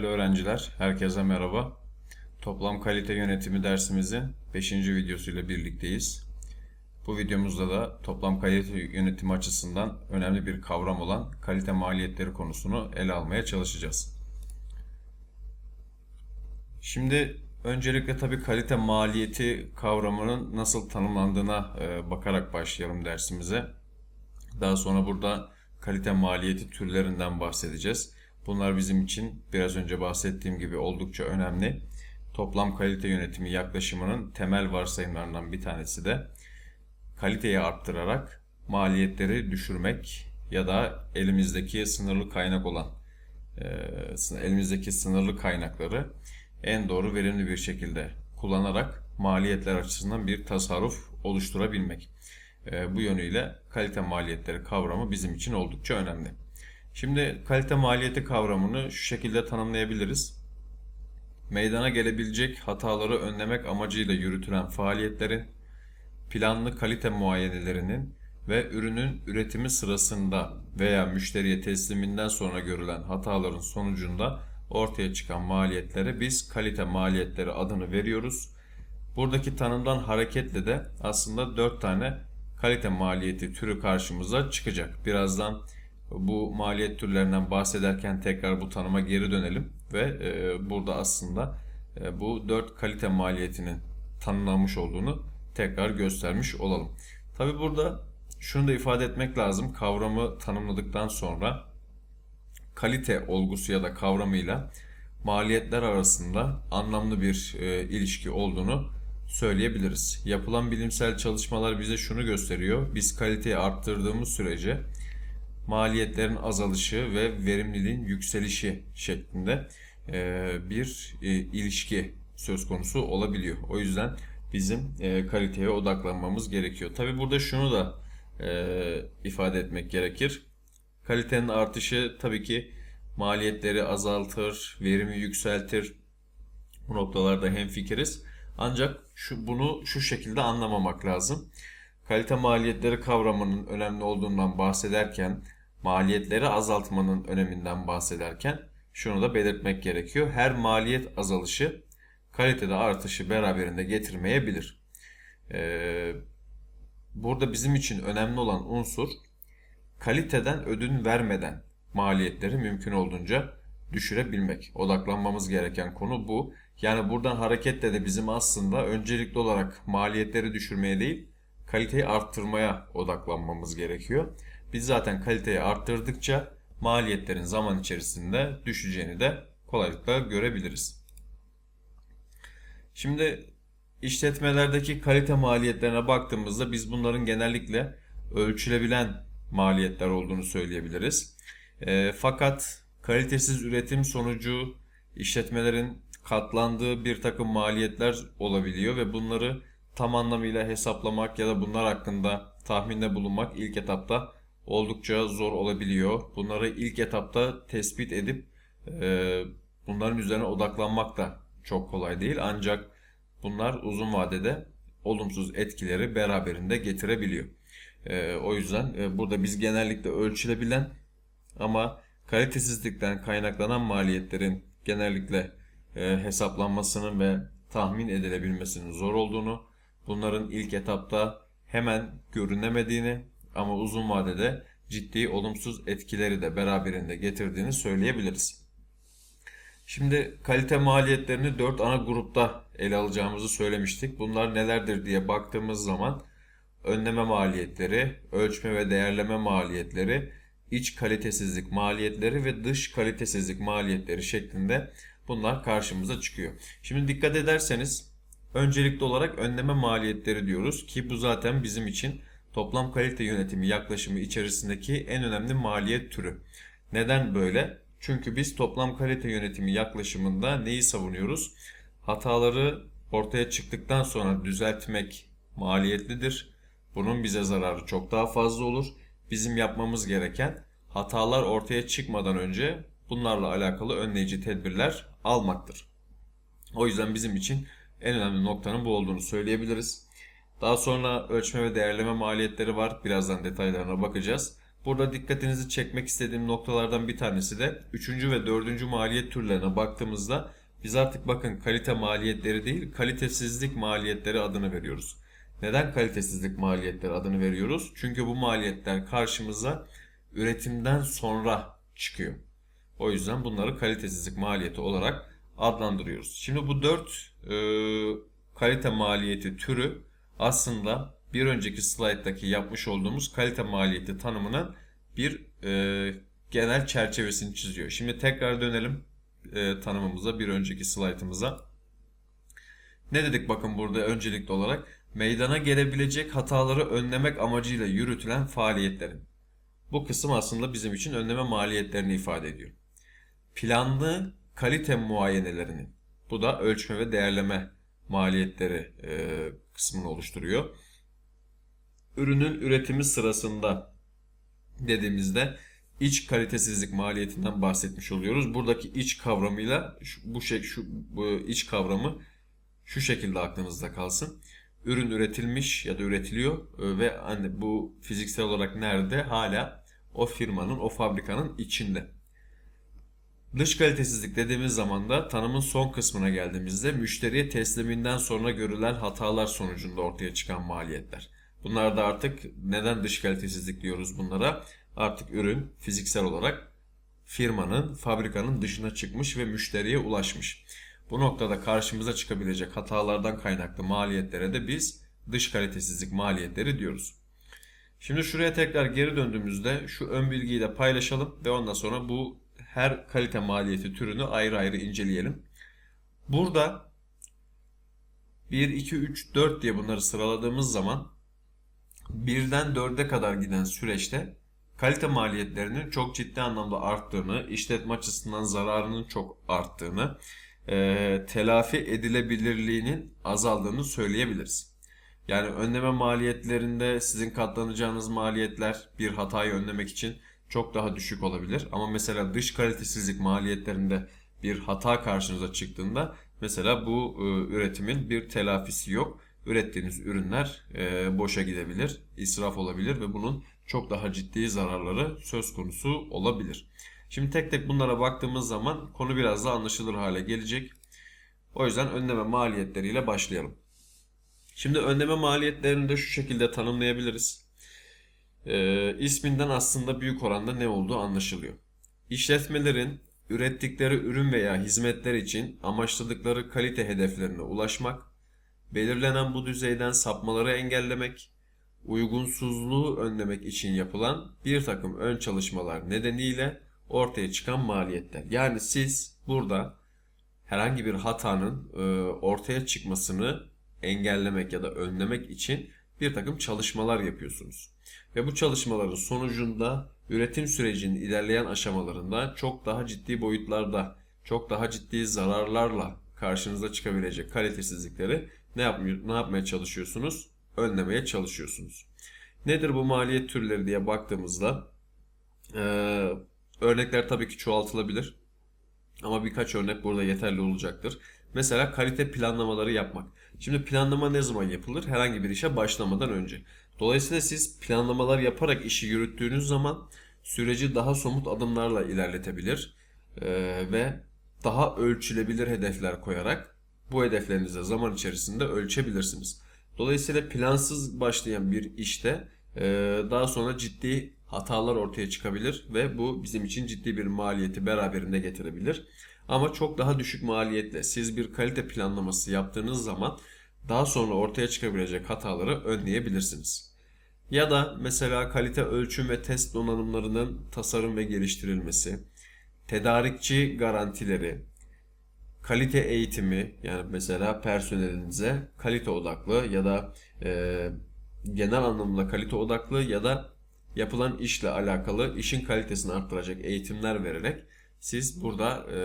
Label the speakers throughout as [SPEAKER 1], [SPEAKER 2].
[SPEAKER 1] Değerli öğrenciler, herkese merhaba. Toplam kalite yönetimi dersimizin 5. videosuyla birlikteyiz. Bu videomuzda da toplam kalite yönetimi açısından önemli bir kavram olan kalite maliyetleri konusunu ele almaya çalışacağız. Şimdi öncelikle tabii kalite maliyeti kavramının nasıl tanımlandığına e, bakarak başlayalım dersimize. Daha sonra burada kalite maliyeti türlerinden bahsedeceğiz. Bunlar bizim için biraz önce bahsettiğim gibi oldukça önemli. Toplam kalite yönetimi yaklaşımının temel varsayımlarından bir tanesi de kaliteyi arttırarak maliyetleri düşürmek ya da elimizdeki sınırlı kaynak olan e, elimizdeki sınırlı kaynakları en doğru verimli bir şekilde kullanarak maliyetler açısından bir tasarruf oluşturabilmek. E, bu yönüyle kalite maliyetleri kavramı bizim için oldukça önemli. Şimdi kalite maliyeti kavramını şu şekilde tanımlayabiliriz. Meydana gelebilecek hataları önlemek amacıyla yürütülen faaliyetlerin, planlı kalite muayenelerinin ve ürünün üretimi sırasında veya müşteriye tesliminden sonra görülen hataların sonucunda ortaya çıkan maliyetlere biz kalite maliyetleri adını veriyoruz. Buradaki tanımdan hareketle de aslında 4 tane kalite maliyeti türü karşımıza çıkacak. Birazdan bu maliyet türlerinden bahsederken tekrar bu tanıma geri dönelim ve e, burada aslında e, bu 4 kalite maliyetinin tanımlanmış olduğunu tekrar göstermiş olalım. Tabi burada şunu da ifade etmek lazım. Kavramı tanımladıktan sonra kalite olgusu ya da kavramıyla maliyetler arasında anlamlı bir e, ilişki olduğunu söyleyebiliriz. Yapılan bilimsel çalışmalar bize şunu gösteriyor. Biz kaliteyi arttırdığımız sürece maliyetlerin azalışı ve verimliliğin yükselişi şeklinde e, bir e, ilişki söz konusu olabiliyor. O yüzden bizim e, kaliteye odaklanmamız gerekiyor. Tabi burada şunu da ifade etmek gerekir. Kalitenin artışı tabii ki maliyetleri azaltır, verimi yükseltir. Bu noktalarda hemfikiriz. Ancak şu, bunu şu şekilde anlamamak lazım. Kalite maliyetleri kavramının önemli olduğundan bahsederken, maliyetleri azaltmanın öneminden bahsederken şunu da belirtmek gerekiyor. Her maliyet azalışı kalitede artışı beraberinde getirmeyebilir. Ee, burada bizim için önemli olan unsur kaliteden ödün vermeden maliyetleri mümkün olduğunca düşürebilmek. Odaklanmamız gereken konu bu. Yani buradan hareketle de bizim aslında öncelikli olarak maliyetleri düşürmeye değil, kaliteyi arttırmaya odaklanmamız gerekiyor. Biz zaten kaliteyi arttırdıkça maliyetlerin zaman içerisinde düşeceğini de kolaylıkla görebiliriz. Şimdi işletmelerdeki kalite maliyetlerine baktığımızda biz bunların genellikle ölçülebilen maliyetler olduğunu söyleyebiliriz. E, fakat kalitesiz üretim sonucu işletmelerin katlandığı bir takım maliyetler olabiliyor ve bunları tam anlamıyla hesaplamak ya da bunlar hakkında tahminde bulunmak ilk etapta oldukça zor olabiliyor. Bunları ilk etapta tespit edip e, bunların üzerine odaklanmak da çok kolay değil. Ancak bunlar uzun vadede olumsuz etkileri beraberinde getirebiliyor. E, o yüzden e, burada biz genellikle ölçülebilen ama kalitesizlikten kaynaklanan maliyetlerin genellikle e, hesaplanmasının ve tahmin edilebilmesinin zor olduğunu, bunların ilk etapta hemen görünemediğini ama uzun vadede ciddi olumsuz etkileri de beraberinde getirdiğini söyleyebiliriz. Şimdi kalite maliyetlerini 4 ana grupta ele alacağımızı söylemiştik. Bunlar nelerdir diye baktığımız zaman önleme maliyetleri, ölçme ve değerleme maliyetleri, iç kalitesizlik maliyetleri ve dış kalitesizlik maliyetleri şeklinde bunlar karşımıza çıkıyor. Şimdi dikkat ederseniz öncelikli olarak önleme maliyetleri diyoruz ki bu zaten bizim için toplam kalite yönetimi yaklaşımı içerisindeki en önemli maliyet türü. Neden böyle? Çünkü biz toplam kalite yönetimi yaklaşımında neyi savunuyoruz? Hataları ortaya çıktıktan sonra düzeltmek maliyetlidir. Bunun bize zararı çok daha fazla olur. Bizim yapmamız gereken hatalar ortaya çıkmadan önce bunlarla alakalı önleyici tedbirler almaktır. O yüzden bizim için en önemli noktanın bu olduğunu söyleyebiliriz. Daha sonra ölçme ve değerleme maliyetleri var. Birazdan detaylarına bakacağız. Burada dikkatinizi çekmek istediğim noktalardan bir tanesi de 3. ve 4. maliyet türlerine baktığımızda biz artık bakın kalite maliyetleri değil kalitesizlik maliyetleri adını veriyoruz. Neden kalitesizlik maliyetleri adını veriyoruz? Çünkü bu maliyetler karşımıza üretimden sonra çıkıyor. O yüzden bunları kalitesizlik maliyeti olarak adlandırıyoruz. Şimdi bu 4 e, kalite maliyeti türü aslında bir önceki slayttaki yapmış olduğumuz kalite maliyeti tanımının bir e, genel çerçevesini çiziyor. Şimdi tekrar dönelim e, tanımımıza, bir önceki slaytımıza. Ne dedik bakın burada öncelikli olarak? Meydana gelebilecek hataları önlemek amacıyla yürütülen faaliyetlerin. Bu kısım aslında bizim için önleme maliyetlerini ifade ediyor. Planlı kalite muayenelerini. Bu da ölçme ve değerleme maliyetleri e, kısmını oluşturuyor. Ürünün üretimi sırasında dediğimizde iç kalitesizlik maliyetinden bahsetmiş oluyoruz. Buradaki iç kavramıyla şu, bu şey şu bu iç kavramı şu şekilde aklınızda kalsın. Ürün üretilmiş ya da üretiliyor e, ve hani bu fiziksel olarak nerede? Hala o firmanın, o fabrikanın içinde. Dış kalitesizlik dediğimiz zaman da tanımın son kısmına geldiğimizde müşteriye tesliminden sonra görülen hatalar sonucunda ortaya çıkan maliyetler. Bunlar da artık neden dış kalitesizlik diyoruz bunlara? Artık ürün fiziksel olarak firmanın, fabrikanın dışına çıkmış ve müşteriye ulaşmış. Bu noktada karşımıza çıkabilecek hatalardan kaynaklı maliyetlere de biz dış kalitesizlik maliyetleri diyoruz. Şimdi şuraya tekrar geri döndüğümüzde şu ön bilgiyi de paylaşalım ve ondan sonra bu her kalite maliyeti türünü ayrı ayrı inceleyelim. Burada 1, 2, 3, 4 diye bunları sıraladığımız zaman birden 4'e kadar giden süreçte kalite maliyetlerinin çok ciddi anlamda arttığını, işletme açısından zararının çok arttığını, e, telafi edilebilirliğinin azaldığını söyleyebiliriz. Yani önleme maliyetlerinde sizin katlanacağınız maliyetler bir hatayı önlemek için çok daha düşük olabilir. Ama mesela dış kalitesizlik maliyetlerinde bir hata karşınıza çıktığında mesela bu e, üretimin bir telafisi yok. Ürettiğiniz ürünler e, boşa gidebilir, israf olabilir ve bunun çok daha ciddi zararları söz konusu olabilir. Şimdi tek tek bunlara baktığımız zaman konu biraz daha anlaşılır hale gelecek. O yüzden önleme maliyetleriyle başlayalım. Şimdi önleme maliyetlerini de şu şekilde tanımlayabiliriz. Ee, isminden aslında büyük oranda ne olduğu anlaşılıyor. İşletmelerin ürettikleri ürün veya hizmetler için amaçladıkları kalite hedeflerine ulaşmak, belirlenen bu düzeyden sapmaları engellemek, uygunsuzluğu önlemek için yapılan bir takım ön çalışmalar nedeniyle ortaya çıkan maliyetler. Yani siz burada herhangi bir hatanın e, ortaya çıkmasını engellemek ya da önlemek için bir takım çalışmalar yapıyorsunuz. Ve bu çalışmaların sonucunda üretim sürecinin ilerleyen aşamalarında çok daha ciddi boyutlarda, çok daha ciddi zararlarla karşınıza çıkabilecek kalitesizlikleri ne, yapmıyor, ne yapmaya çalışıyorsunuz? Önlemeye çalışıyorsunuz. Nedir bu maliyet türleri diye baktığımızda e, örnekler tabii ki çoğaltılabilir. Ama birkaç örnek burada yeterli olacaktır. Mesela kalite planlamaları yapmak. Şimdi planlama ne zaman yapılır? Herhangi bir işe başlamadan önce. Dolayısıyla siz planlamalar yaparak işi yürüttüğünüz zaman süreci daha somut adımlarla ilerletebilir e, ve daha ölçülebilir hedefler koyarak bu hedeflerinizi zaman içerisinde ölçebilirsiniz. Dolayısıyla plansız başlayan bir işte e, daha sonra ciddi hatalar ortaya çıkabilir ve bu bizim için ciddi bir maliyeti beraberinde getirebilir. Ama çok daha düşük maliyetle siz bir kalite planlaması yaptığınız zaman daha sonra ortaya çıkabilecek hataları önleyebilirsiniz. Ya da mesela kalite ölçüm ve test donanımlarının tasarım ve geliştirilmesi, tedarikçi garantileri, kalite eğitimi yani mesela personelinize kalite odaklı ya da e, genel anlamda kalite odaklı ya da yapılan işle alakalı işin kalitesini arttıracak eğitimler vererek siz burada e,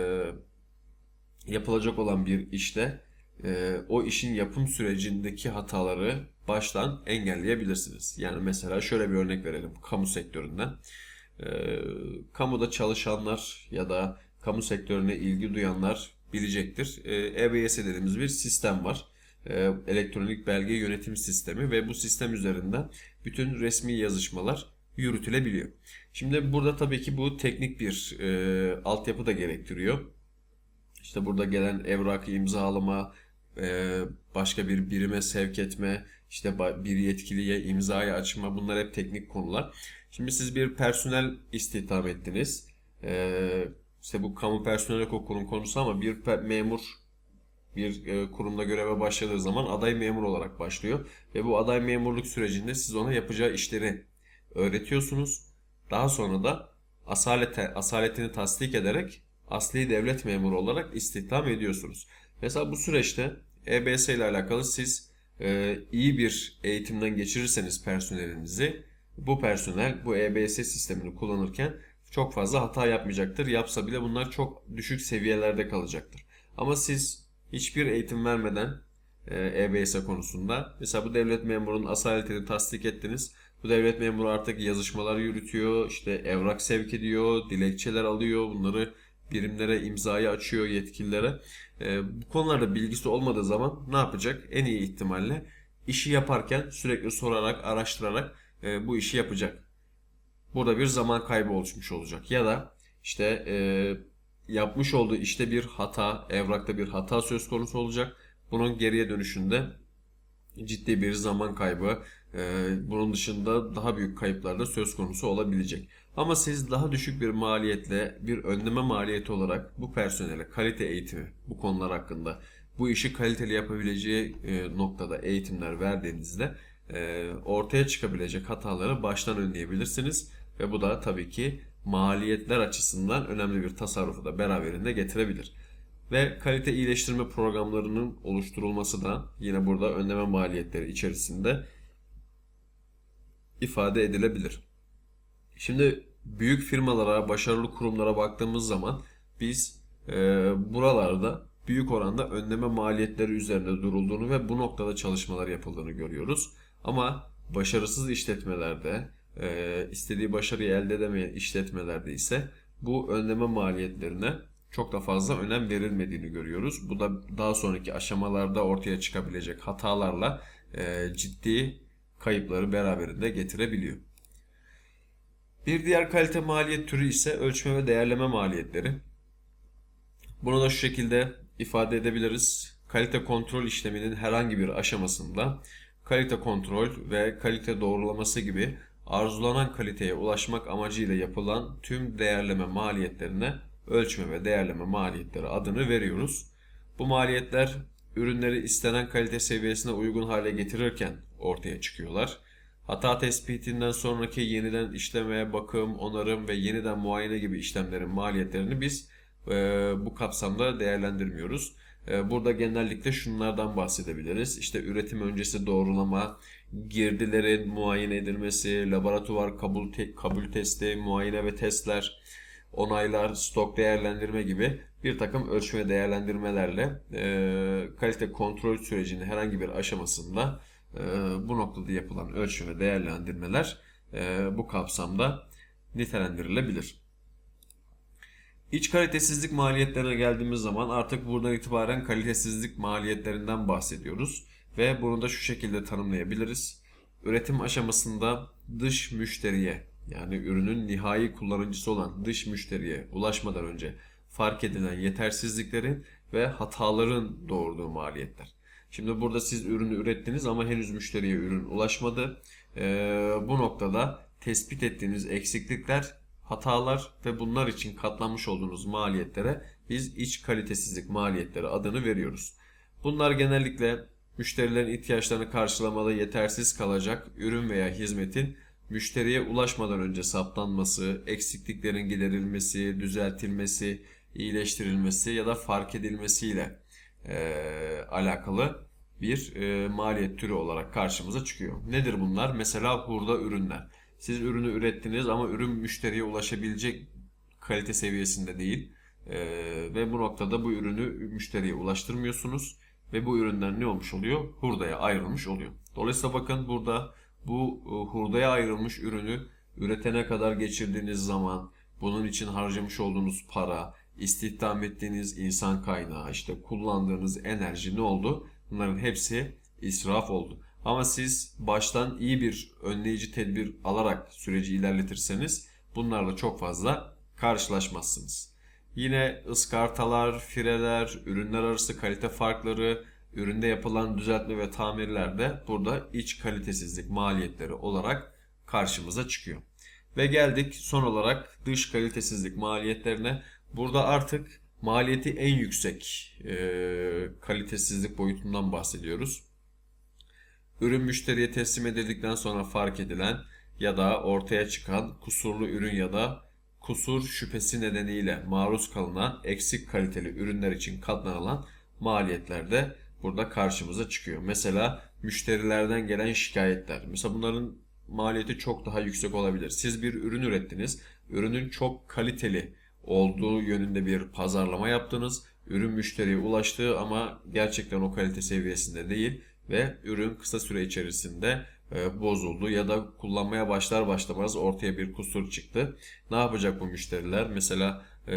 [SPEAKER 1] yapılacak olan bir işte e, o işin yapım sürecindeki hataları baştan engelleyebilirsiniz. Yani mesela şöyle bir örnek verelim kamu sektöründen. E, kamuda çalışanlar ya da kamu sektörüne ilgi duyanlar bilecektir. E, EBS dediğimiz bir sistem var. E, elektronik belge yönetim sistemi ve bu sistem üzerinden bütün resmi yazışmalar yürütülebiliyor. Şimdi burada tabii ki bu teknik bir e, altyapı da gerektiriyor. İşte burada gelen evrakı imzalama, e, başka bir birime sevk etme, işte bir yetkiliye imzayı açma bunlar hep teknik konular. Şimdi siz bir personel istihdam ettiniz. E, işte bu kamu personel hukukunun konusu ama bir memur bir e, kurumda göreve başladığı zaman aday memur olarak başlıyor. Ve bu aday memurluk sürecinde siz ona yapacağı işleri öğretiyorsunuz. Daha sonra da asalete, asaletini tasdik ederek asli devlet memuru olarak istihdam ediyorsunuz. Mesela bu süreçte EBS ile alakalı siz e, iyi bir eğitimden geçirirseniz personelinizi bu personel bu EBS sistemini kullanırken çok fazla hata yapmayacaktır. Yapsa bile bunlar çok düşük seviyelerde kalacaktır. Ama siz hiçbir eğitim vermeden e, EBS konusunda mesela bu devlet memurunun asaletini tasdik ettiniz. Bu devlet memuru artık yazışmalar yürütüyor, işte evrak sevk ediyor, dilekçeler alıyor, bunları birimlere imzayı açıyor yetkililere. E, bu konularda bilgisi olmadığı zaman ne yapacak? En iyi ihtimalle işi yaparken sürekli sorarak, araştırarak e, bu işi yapacak. Burada bir zaman kaybı oluşmuş olacak. Ya da işte e, yapmış olduğu işte bir hata, evrakta bir hata söz konusu olacak. Bunun geriye dönüşünde ciddi bir zaman kaybı, e, bunun dışında daha büyük kayıplar da söz konusu olabilecek. Ama siz daha düşük bir maliyetle, bir önleme maliyeti olarak bu personele kalite eğitimi bu konular hakkında bu işi kaliteli yapabileceği e, noktada eğitimler verdiğinizde e, ortaya çıkabilecek hataları baştan önleyebilirsiniz. Ve bu da tabii ki maliyetler açısından önemli bir tasarrufu da beraberinde getirebilir. Ve kalite iyileştirme programlarının oluşturulması da yine burada önleme maliyetleri içerisinde ifade edilebilir. Şimdi büyük firmalara, başarılı kurumlara baktığımız zaman biz e, buralarda büyük oranda önleme maliyetleri üzerinde durulduğunu ve bu noktada çalışmalar yapıldığını görüyoruz. Ama başarısız işletmelerde, e, istediği başarıyı elde edemeyen işletmelerde ise bu önleme maliyetlerine çok da fazla önem verilmediğini görüyoruz. Bu da daha sonraki aşamalarda ortaya çıkabilecek hatalarla e, ciddi kayıpları beraberinde getirebiliyor. Bir diğer kalite maliyet türü ise ölçme ve değerleme maliyetleri. Bunu da şu şekilde ifade edebiliriz. Kalite kontrol işleminin herhangi bir aşamasında kalite kontrol ve kalite doğrulaması gibi arzulanan kaliteye ulaşmak amacıyla yapılan tüm değerleme maliyetlerine ölçme ve değerleme maliyetleri adını veriyoruz. Bu maliyetler ürünleri istenen kalite seviyesine uygun hale getirirken ortaya çıkıyorlar. Hata tespitinden sonraki yeniden işlemeye bakım, onarım ve yeniden muayene gibi işlemlerin maliyetlerini biz e, bu kapsamda değerlendirmiyoruz. E, burada genellikle şunlardan bahsedebiliriz. İşte üretim öncesi doğrulama, girdilerin muayene edilmesi, laboratuvar kabul, te- kabul testi, muayene ve testler, onaylar, stok değerlendirme gibi bir takım ölçme değerlendirmelerle e, kalite kontrol sürecinin herhangi bir aşamasında e, bu noktada yapılan ölçme ve değerlendirmeler e, bu kapsamda nitelendirilebilir. İç kalitesizlik maliyetlerine geldiğimiz zaman artık buradan itibaren kalitesizlik maliyetlerinden bahsediyoruz ve bunu da şu şekilde tanımlayabiliriz. Üretim aşamasında dış müşteriye yani ürünün nihai kullanıcısı olan dış müşteriye ulaşmadan önce fark edilen yetersizliklerin ve hataların doğurduğu maliyetler. Şimdi burada siz ürünü ürettiniz ama henüz müşteriye ürün ulaşmadı. Ee, bu noktada tespit ettiğiniz eksiklikler, hatalar ve bunlar için katlanmış olduğunuz maliyetlere biz iç kalitesizlik maliyetleri adını veriyoruz. Bunlar genellikle müşterilerin ihtiyaçlarını karşılamada yetersiz kalacak ürün veya hizmetin müşteriye ulaşmadan önce saptanması, eksikliklerin giderilmesi, düzeltilmesi, iyileştirilmesi ya da fark edilmesiyle e, alakalı bir e, maliyet türü olarak karşımıza çıkıyor. Nedir bunlar? Mesela hurda ürünler. Siz ürünü ürettiniz ama ürün müşteriye ulaşabilecek kalite seviyesinde değil. E, ve bu noktada bu ürünü müşteriye ulaştırmıyorsunuz. Ve bu ürünler ne olmuş oluyor? Hurdaya ayrılmış oluyor. Dolayısıyla bakın burada bu e, hurdaya ayrılmış ürünü üretene kadar geçirdiğiniz zaman, bunun için harcamış olduğunuz para, istihdam ettiğiniz insan kaynağı, işte kullandığınız enerji ne oldu? Bunların hepsi israf oldu. Ama siz baştan iyi bir önleyici tedbir alarak süreci ilerletirseniz bunlarla çok fazla karşılaşmazsınız. Yine ıskartalar, fireler, ürünler arası kalite farkları, üründe yapılan düzeltme ve tamirler de burada iç kalitesizlik maliyetleri olarak karşımıza çıkıyor. Ve geldik son olarak dış kalitesizlik maliyetlerine. Burada artık maliyeti en yüksek e, kalitesizlik boyutundan bahsediyoruz. Ürün müşteriye teslim edildikten sonra fark edilen ya da ortaya çıkan kusurlu ürün ya da kusur şüphesi nedeniyle maruz kalınan eksik kaliteli ürünler için katlanılan maliyetler de burada karşımıza çıkıyor. Mesela müşterilerden gelen şikayetler. Mesela bunların maliyeti çok daha yüksek olabilir. Siz bir ürün ürettiniz. Ürünün çok kaliteli olduğu yönünde bir pazarlama yaptınız. Ürün müşteriye ulaştı ama gerçekten o kalite seviyesinde değil ve ürün kısa süre içerisinde e, bozuldu ya da kullanmaya başlar başlamaz ortaya bir kusur çıktı. Ne yapacak bu müşteriler? Mesela e,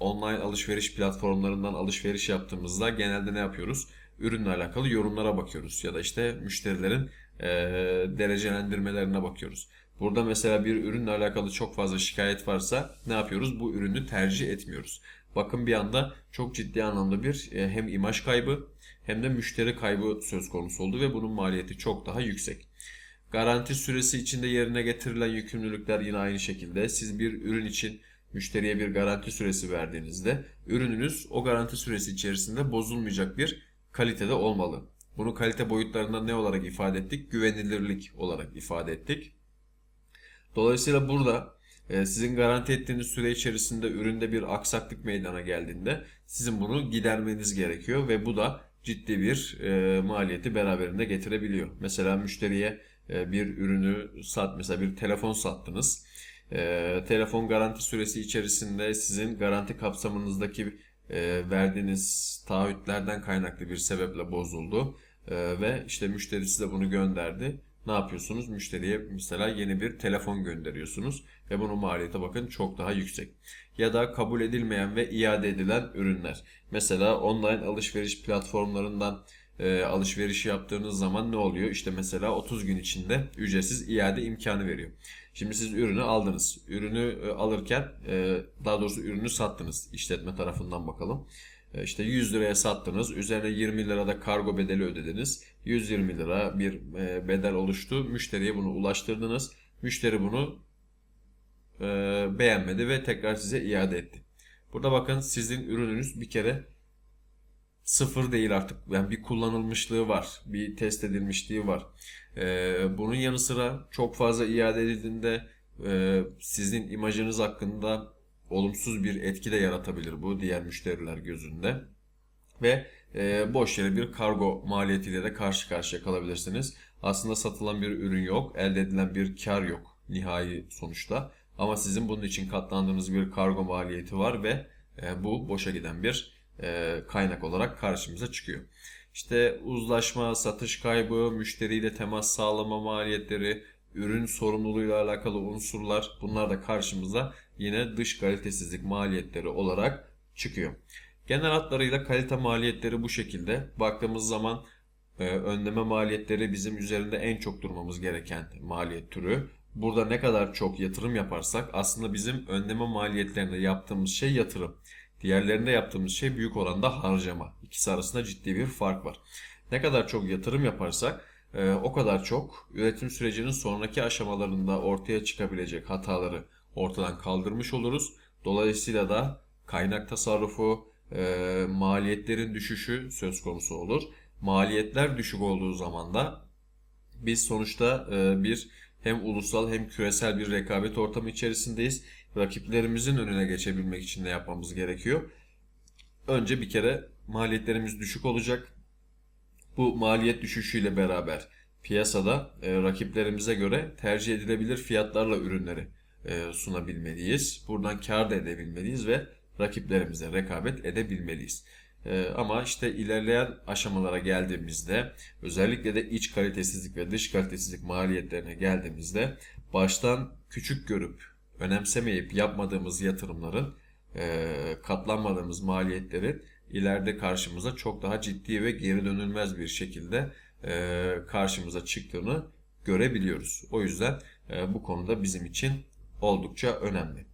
[SPEAKER 1] online alışveriş platformlarından alışveriş yaptığımızda genelde ne yapıyoruz? Ürünle alakalı yorumlara bakıyoruz ya da işte müşterilerin e, derecelendirmelerine bakıyoruz. Burada mesela bir ürünle alakalı çok fazla şikayet varsa ne yapıyoruz? Bu ürünü tercih etmiyoruz. Bakın bir anda çok ciddi anlamda bir e, hem imaj kaybı hem de müşteri kaybı söz konusu oldu ve bunun maliyeti çok daha yüksek. Garanti süresi içinde yerine getirilen yükümlülükler yine aynı şekilde. Siz bir ürün için müşteriye bir garanti süresi verdiğinizde ürününüz o garanti süresi içerisinde bozulmayacak bir kalitede olmalı. Bunu kalite boyutlarında ne olarak ifade ettik? Güvenilirlik olarak ifade ettik. Dolayısıyla burada e, sizin garanti ettiğiniz süre içerisinde üründe bir aksaklık meydana geldiğinde sizin bunu gidermeniz gerekiyor ve bu da ciddi bir e, maliyeti beraberinde getirebiliyor. Mesela müşteriye e, bir ürünü sat, mesela bir telefon sattınız. Telefon garanti süresi içerisinde sizin garanti kapsamınızdaki verdiğiniz taahhütlerden kaynaklı bir sebeple bozuldu ve işte müşteri size bunu gönderdi. Ne yapıyorsunuz? Müşteriye mesela yeni bir telefon gönderiyorsunuz ve bunun maliyeti bakın çok daha yüksek. Ya da kabul edilmeyen ve iade edilen ürünler. Mesela online alışveriş platformlarından e, alışveriş yaptığınız zaman ne oluyor? İşte mesela 30 gün içinde ücretsiz iade imkanı veriyor. Şimdi siz ürünü aldınız. Ürünü e, alırken e, daha doğrusu ürünü sattınız işletme tarafından bakalım. E, işte 100 liraya sattınız. Üzerine 20 lira da kargo bedeli ödediniz. 120 lira bir e, bedel oluştu. Müşteriye bunu ulaştırdınız. Müşteri bunu e, beğenmedi ve tekrar size iade etti. Burada bakın sizin ürününüz bir kere sıfır değil artık. Yani bir kullanılmışlığı var. Bir test edilmişliği var. Bunun yanı sıra çok fazla iade edildiğinde sizin imajınız hakkında olumsuz bir etki de yaratabilir bu diğer müşteriler gözünde. Ve e, boş yere bir kargo maliyetiyle de karşı karşıya kalabilirsiniz. Aslında satılan bir ürün yok, elde edilen bir kar yok nihai sonuçta. Ama sizin bunun için katlandığınız bir kargo maliyeti var ve e, bu boşa giden bir e, kaynak olarak karşımıza çıkıyor. İşte uzlaşma, satış kaybı, müşteriyle temas sağlama maliyetleri, ürün sorumluluğuyla alakalı unsurlar bunlar da karşımıza yine dış kalitesizlik maliyetleri olarak çıkıyor. Genel hatlarıyla kalite maliyetleri bu şekilde. Baktığımız zaman e, önleme maliyetleri bizim üzerinde en çok durmamız gereken maliyet türü. Burada ne kadar çok yatırım yaparsak aslında bizim önleme maliyetlerinde yaptığımız şey yatırım. Diğerlerinde yaptığımız şey büyük oranda harcama. İkisi arasında ciddi bir fark var. Ne kadar çok yatırım yaparsak e, o kadar çok üretim sürecinin sonraki aşamalarında ortaya çıkabilecek hataları ortadan kaldırmış oluruz. Dolayısıyla da kaynak tasarrufu, e, maliyetlerin düşüşü söz konusu olur. Maliyetler düşük olduğu zaman da biz sonuçta e, bir hem ulusal hem küresel bir rekabet ortamı içerisindeyiz. Rakiplerimizin önüne geçebilmek için de yapmamız gerekiyor. Önce bir kere maliyetlerimiz düşük olacak. Bu maliyet düşüşüyle beraber piyasada e, rakiplerimize göre tercih edilebilir fiyatlarla ürünleri e, sunabilmeliyiz. Buradan kar da edebilmeliyiz ve rakiplerimize rekabet edebilmeliyiz. E, ama işte ilerleyen aşamalara geldiğimizde özellikle de iç kalitesizlik ve dış kalitesizlik maliyetlerine geldiğimizde baştan küçük görüp önemsemeyip yapmadığımız yatırımların e, katlanmadığımız maliyetlerin ileride karşımıza çok daha ciddi ve geri dönülmez bir şekilde e, karşımıza çıktığını görebiliyoruz. O yüzden e, bu konuda bizim için oldukça önemli.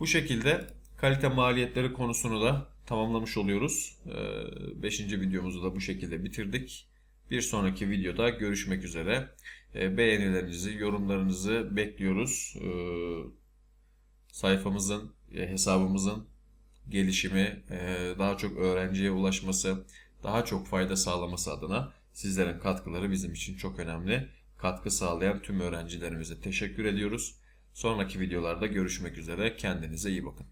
[SPEAKER 1] Bu şekilde kalite maliyetleri konusunu da tamamlamış oluyoruz. 5. videomuzu da bu şekilde bitirdik. Bir sonraki videoda görüşmek üzere. E, Beğenilerinizi, yorumlarınızı bekliyoruz. E, Sayfamızın, e, hesabımızın gelişimi, e, daha çok öğrenciye ulaşması, daha çok fayda sağlaması adına sizlerin katkıları bizim için çok önemli. Katkı sağlayan tüm öğrencilerimize teşekkür ediyoruz. Sonraki videolarda görüşmek üzere. Kendinize iyi bakın.